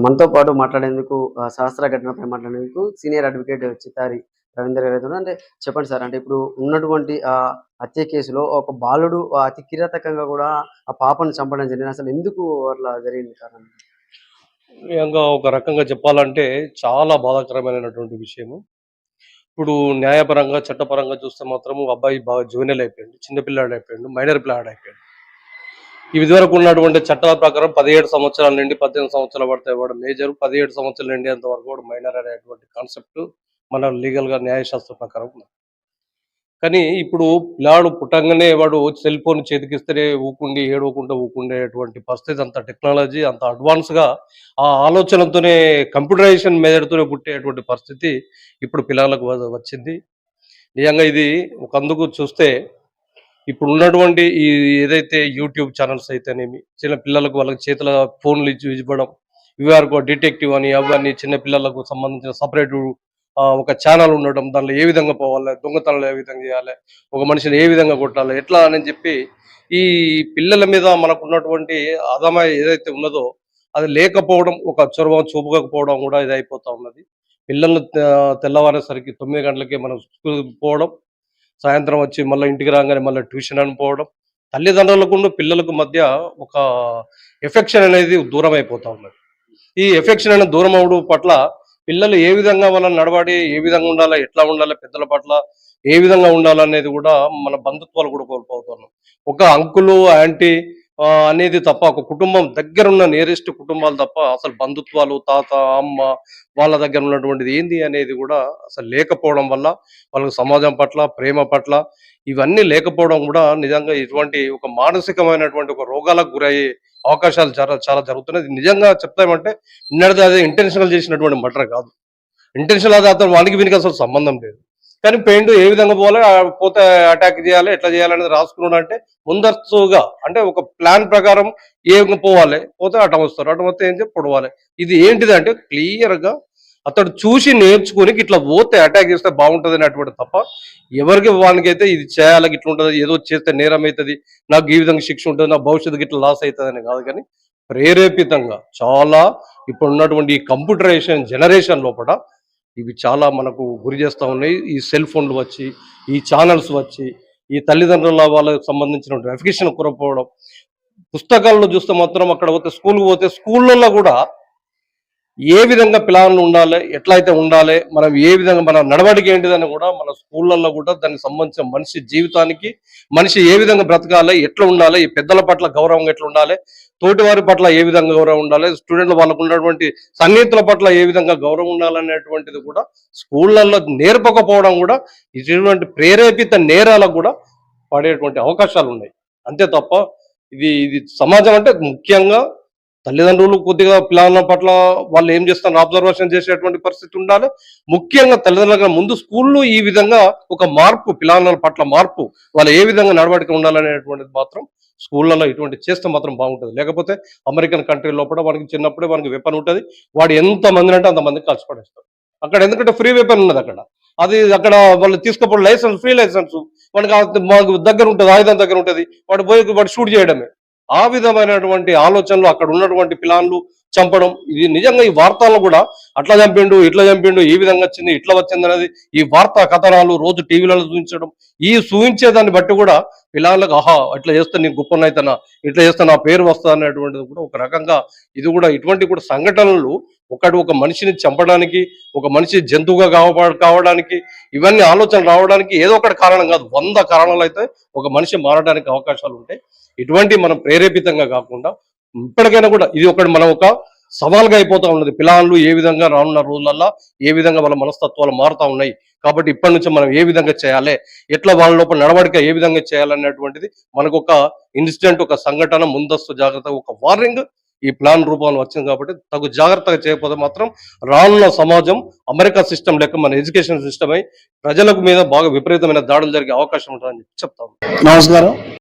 మనతో పాటు మాట్లాడేందుకు ఆ, ఘటనపై మాట్లాడేందుకు సీనియర్ అడ్వకేట్ చిత్తారి రవీందర్ గారు అంటే చెప్పండి సార్ అంటే ఇప్పుడు ఉన్నటువంటి ఆ హత్య కేసులో ఒక బాలుడు అతి కిరాతకంగా కూడా ఆ పాపను చంపడం జరిగింది. అసలు ఎందుకు అట్లా జరిగింది కారణం? నిజంగా ఒక రకంగా చెప్పాలంటే చాలా బాధాకరమైనటువంటి విషయము. ఇప్పుడు న్యాయపరంగా చట్టపరంగా చూస్తే మాత్రం అబ్బాయి బాగా జూనియర్ అయిపోయాడు చిన్నపిల్లాడు అయిపోయాడు మైనర్ పిల్లాడు అయిపోయాడు. ఇది వరకు ఉన్నటువంటి చట్టాల ప్రకారం పదిహేడు సంవత్సరాల నుండి పద్దెనిమిది సంవత్సరాల పడితే వాడు మేజర్ పదిహేడు సంవత్సరాల నుండి వరకు కూడా మైనర్ అనేటువంటి కాన్సెప్ట్ మన లీగల్గా న్యాయశాస్త్ర ప్రకారం ఉంది కానీ ఇప్పుడు పిల్లాడు పుట్టంగానే వాడు సెల్ ఫోన్ చేతికిస్తేనే ఊకుండి ఏడవకుండా ఊకుండేటువంటి పరిస్థితి అంత టెక్నాలజీ అంత అడ్వాన్స్గా ఆ ఆలోచనతోనే కంప్యూటరైజేషన్ మెథడ్తోనే పుట్టేటువంటి పరిస్థితి ఇప్పుడు పిల్లలకు వచ్చింది. నిజంగా ఇది ఒక అందుకు చూస్తే ఇప్పుడు ఉన్నటువంటి ఈ ఏదైతే యూట్యూబ్ ఛానల్స్ అయితేనేమి చిన్న పిల్లలకు వాళ్ళకి చేతుల ఫోన్లు ఇచ్చి ఇవ్వడం ఇవరకు డిటెక్టివ్ అని అవన్నీ చిన్న పిల్లలకు సంబంధించిన సపరేట్ ఒక ఛానల్ ఉండడం దానిలో ఏ విధంగా పోవాలి దొంగతనాలు ఏ విధంగా చేయాలి ఒక మనిషిని ఏ విధంగా కొట్టాలి ఎట్లా అని చెప్పి ఈ పిల్లల మీద మనకు ఉన్నటువంటి అదమ ఏదైతే ఉన్నదో అది లేకపోవడం ఒక చొరవ చూపకపోవడం కూడా ఇది అయిపోతా ఉన్నది. పిల్లలు తెల్లవారేసరికి తొమ్మిది గంటలకే మనం స్కూల్ పోవడం సాయంత్రం వచ్చి మళ్ళీ ఇంటికి రాగానే మళ్ళీ ట్యూషన్ అని పోవడం. తల్లిదండ్రులకు పిల్లలకు మధ్య ఒక ఎఫెక్షన్ అనేది దూరం అయిపోతూ ఉన్నది. ఈ ఎఫెక్షన్ అనేది దూరం అవడం పట్ల పిల్లలు ఏ విధంగా వాళ్ళని నడవాడి ఏ విధంగా ఉండాలి ఎట్లా ఉండాలి పెద్దల పట్ల ఏ విధంగా ఉండాలనేది కూడా మన బంధుత్వాలు కూడా కోల్పోతున్నాం ఒక అంకులు ఆంటీ అనేది తప్ప ఒక కుటుంబం దగ్గర ఉన్న నియరెస్ట్ కుటుంబాలు తప్ప అసలు బంధుత్వాలు తాత అమ్మ వాళ్ళ దగ్గర ఉన్నటువంటిది ఏంది అనేది కూడా అసలు లేకపోవడం వల్ల వాళ్ళకు సమాజం పట్ల ప్రేమ పట్ల ఇవన్నీ లేకపోవడం కూడా నిజంగా ఇటువంటి ఒక మానసికమైనటువంటి ఒక రోగాలకు గురయ్యే అవకాశాలు చాలా చాలా జరుగుతున్నాయి నిజంగా చెప్తామంటే నిన్నటిది అదే ఇంటెన్షనల్ చేసినటువంటి మటర్ కాదు. ఇంటెన్షనల్ అది అతను వానికి వీనికి అసలు సంబంధం లేదు. కానీ పెయింట్ ఏ విధంగా పోవాలి పోతే అటాక్ చేయాలి ఎట్లా చేయాలనేది రాసుకున్నాడు అంటే ముందస్తుగా అంటే ఒక ప్లాన్ ప్రకారం ఏ పోవాలి పోతే అటం వస్తారు. అటం వస్తే ఏం చెప్పి పొడవాలి. ఇది ఏంటిది అంటే క్లియర్గా అతడు చూసి నేర్చుకుని ఇట్లా పోతే అటాక్ చేస్తే బాగుంటుంది అనేటువంటి తప్ప ఎవరికి వానికైతే ఇది చేయాలి ఇట్లా ఉంటుంది ఏదో చేస్తే నేరం అవుతుంది నాకు ఈ విధంగా శిక్ష ఉంటుంది నా భవిష్యత్తుకి ఇట్లా లాస్ అవుతుంది అని కాదు కానీ ప్రేరేపితంగా చాలా ఇప్పుడు ఉన్నటువంటి ఈ కంప్యూటరైజేషన్ జనరేషన్ లోపల ఇవి చాలా మనకు గురి చేస్తూ ఉన్నాయి. ఈ సెల్ ఫోన్లు వచ్చి ఈ ఛానల్స్ వచ్చి ఈ తల్లిదండ్రుల వాళ్ళకి సంబంధించిన ఎఫికేషన్ కురపోవడం పుస్తకాల్లో చూస్తే మాత్రం అక్కడ పోతే స్కూల్కి పోతే స్కూళ్ళల్లో కూడా ఏ విధంగా పిల్లలు ఉండాలి ఎట్లా అయితే ఉండాలి మనం ఏ విధంగా మన నడవడిక ఏంటిదని కూడా మన స్కూళ్ళల్లో కూడా దానికి సంబంధించిన మనిషి జీవితానికి మనిషి ఏ విధంగా బ్రతకాలి ఎట్లా ఉండాలి ఈ పెద్దల పట్ల గౌరవం ఎట్లా ఉండాలి తోటి వారి పట్ల ఏ విధంగా గౌరవం ఉండాలి? స్టూడెంట్లు వాళ్ళకు ఉన్నటువంటి సన్నిహితుల పట్ల ఏ విధంగా గౌరవం ఉండాలనేటువంటిది కూడా స్కూళ్ళల్లో నేర్పకపోవడం కూడా ఇటువంటి ప్రేరేపిత నేరాలకు కూడా పడేటువంటి అవకాశాలు ఉన్నాయి. అంతే తప్ప ఇది ఇది సమాజం అంటే ముఖ్యంగా తల్లిదండ్రులు కొద్దిగా పిల్లల పట్ల వాళ్ళు ఏం చేస్తారో అబ్జర్వేషన్ చేసేటువంటి పరిస్థితి ఉండాలి. ముఖ్యంగా తల్లిదండ్రుల ముందు స్కూల్లో ఈ విధంగా ఒక మార్పు పిల్లల పట్ల మార్పు వాళ్ళు ఏ విధంగా నడవడిక ఉండాలనేటువంటిది మాత్రం స్కూళ్ళలో ఇటువంటి చేస్తే మాత్రం బాగుంటుంది. లేకపోతే అమెరికన్ కంట్రీ లోపల మనకి చిన్నప్పుడే మనకి వెపన్ ఉంటుంది. వాడు ఎంత మంది అంటే అంతమంది కలిసి పడేస్తారు అక్కడ ఎందుకంటే ఫ్రీ వెపన్ ఉన్నది అక్కడ. అది అక్కడ వాళ్ళు తీసుకోపోవడం లైసెన్స్ ఫ్రీ లైసెన్స్ మనకి మాకు దగ్గర ఉంటుంది ఆయుధం దగ్గర ఉంటుంది. వాడు పోయి వాడు షూట్ చేయడమే. ఆ విధమైనటువంటి ఆలోచనలు అక్కడ ఉన్నటువంటి పిలాన్లు చంపడం. ఇది నిజంగా ఈ వార్తల్లో కూడా అట్లా చంపిండు ఇట్లా చంపిండు ఈ విధంగా వచ్చింది ఇట్లా వచ్చింది అనేది ఈ వార్తా కథనాలు రోజు టీవీలలో చూపించడం. ఈ చూపించే దాన్ని బట్టి కూడా పిల్లలకు ఆహా ఇట్లా చేస్తే నీకు గొప్పనైతేనా ఇట్లా చేస్తే నా పేరు వస్తా అనేటువంటిది కూడా ఒక రకంగా ఇది కూడా ఇటువంటి కూడా సంఘటనలు ఒకటి ఒక మనిషిని చంపడానికి ఒక మనిషి జంతువుగా కావ కావడానికి ఇవన్నీ ఆలోచనలు రావడానికి ఏదో ఒకటి కారణం కాదు. వంద కారణాలు అయితే ఒక మనిషి మారడానికి అవకాశాలు ఉంటాయి. ఇటువంటి మనం ప్రేరేపితంగా కాకుండా ఇప్పటికైనా కూడా ఇది ఒకటి మనం ఒక సవాల్గా అయిపోతా ఉన్నది. పిల్లలు ఏ విధంగా రానున్న రోజులల్లో ఏ విధంగా వాళ్ళ మనస్తత్వాలు మారుతా ఉన్నాయి? కాబట్టి ఇప్పటి నుంచి మనం ఏ విధంగా చేయాలి? ఎట్లా వాళ్ళ లోపల నడవడిక ఏ విధంగా చేయాలనేటువంటిది మనకు ఒక ఇన్సిడెంట్ ఒక సంఘటన ముందస్తు జాగ్రత్త ఒక వార్నింగ్ ఈ ప్లాన్ రూపంలో వచ్చింది కాబట్టి తగు జాగ్రత్తగా చేయకపోతే మాత్రం రానున్న సమాజం అమెరికా సిస్టమ్ లెక్క మన ఎడ్యుకేషన్ సిస్టమ్ అయి ప్రజలకు మీద బాగా విపరీతమైన దాడులు జరిగే అవకాశం ఉంటుందని చెప్తాం నమస్కారం.